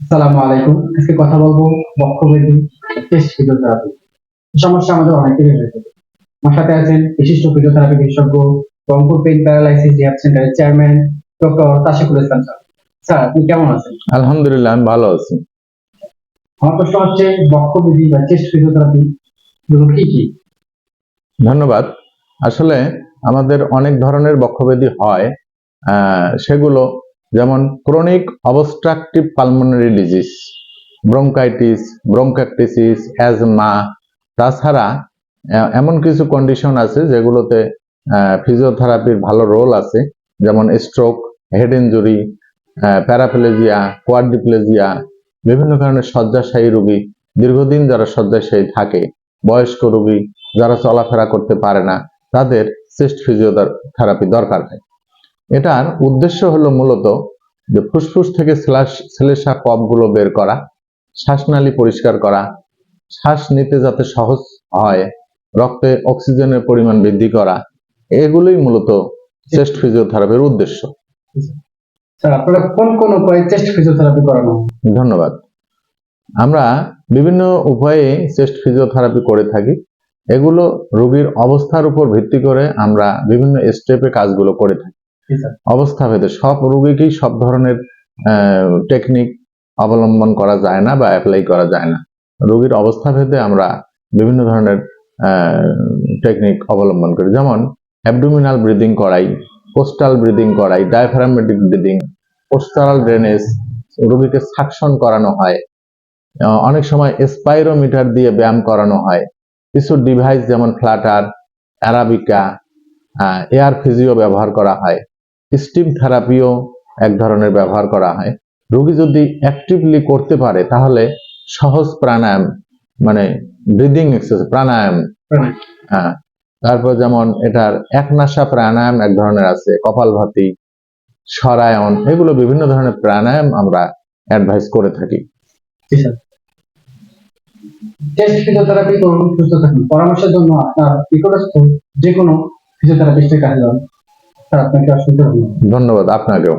আসসালামু আলাইকুম। আজকে কথা বলব বক্ষব্যাধি টেস্ট ফিজিওথেরাপি সমস্যা আমাদের অনেকেরই হয়ে থাকে। আমার সাথে আছেন বিশিষ্ট ফিজিওথেরাপি বিশেষজ্ঞ রংপুর পেইন প্যারালাইসিস সেন্টারের chairman doctor Tashikul Islam sir. Sir আপনি কেমন আছেন? আলহামদুলিল্লাহ আমি ভালো আছি। আমার প্রশ্ন হচ্ছে বক্ষব্যাধি বা চেস্ট ফিজিওথেরাপি কি কি? ধন্যবাদ। আসলে আমাদের অনেক ধরনের বক্ষব্যাধি হয় আহ, সেগুলো যেমন chronic obstructive pulmonary disease bronchitis bronchiectasis asthma তাছাড়া এমন কিছু কন্ডিশন আছে যেগুলোতে ফিজিওথেরাপির ভালো রোল আছে, যেমন stroke head injury paraplegia quadriplegia বিভিন্ন ধরনের শয্যাশায়ী রোগী, দীর্ঘদিন যারা শয্যাশায়ী থাকে, বয়স্ক রোগী, যারা চলাফেরা করতে পারে না, তাদের চেস্ট ফিজিওথেরাপি দরকার হয়। এটার উদ্দেশ্য হলো মূলত যে ফুসফুস থেকে শ্লেষা কফগুলো বের করা শ্বাসনালী পরিষ্কার করা শ্বাস নিতে যাতে সহজ হয় রক্তে অক্সিজেনের পরিমাণ বৃদ্ধি করা এগুলোই মূলত চেস্ট ফিজিওথেরাপির উদ্দেশ্য। স্যার আপনারা কোন কোন উপায়ে চেস্ট ফিজিওথেরাপি করানো? ধন্যবাদ। আমরা বিভিন্ন উপায়ে চেস্ট ফিজিওথেরাপি করে থাকি। এগুলো রোগীর অবস্থার উপর ভিত্তি করে আমরা বিভিন্ন স্টেপে কাজগুলো করে থাকি। অবস্থা ভেদে সব রোগীকেই সব ধরনের টেকনিক অবলম্বন করা যায় না বা অ্যাপ্লাই করা যায় না। রোগীর অবস্থা ভেদে আমরা বিভিন্ন ধরনের টেকনিক অবলম্বন করি। যেমন অ্যাবডোমিনাল ব্রিদিং করাই পোস্টাল ব্রিদিং করাই ডায়াফ্রামেটিক ব্রিদিং পোস্টারাল ড্রেনেজ রোগীকে সাকশন করানো হয়। অনেক সময় স্পাইরোমিটার দিয়ে ব্যায়াম করানো হয়। কিছু ডিভাইস যেমন ফ্ল্যাটার অ্যারাবিকা এয়ার ফিজিও ব্যবহার করা হয়। স্টিম থেরাপিও এক ধরনের ব্যবহার করা হয়। রোগী যদি অ্যাক্টিভলি করতে পারে তাহলে সহজ প্রাণায়াম মানে ব্রিদিং এক্সারসাইজ প্রাণায়াম। হ্যাঁ তারপর যেমন এটার একনাসা প্রাণায়াম এক ধরনের আছে কপালভাতি সরায়ন এগুলো বিভিন্ন ধরনের প্রাণায়াম আমরা অ্যাডভাইস করে থাকি। টেস্ট ফিজিওথেরাপি করুন সুস্থ থাকুন। পরামর্শের জন্য আপনার নিকটস্থ যে কোনো ফিজিওথেরাপিস্টের কাছে যান। ধন্যবাদ আপনাকেও।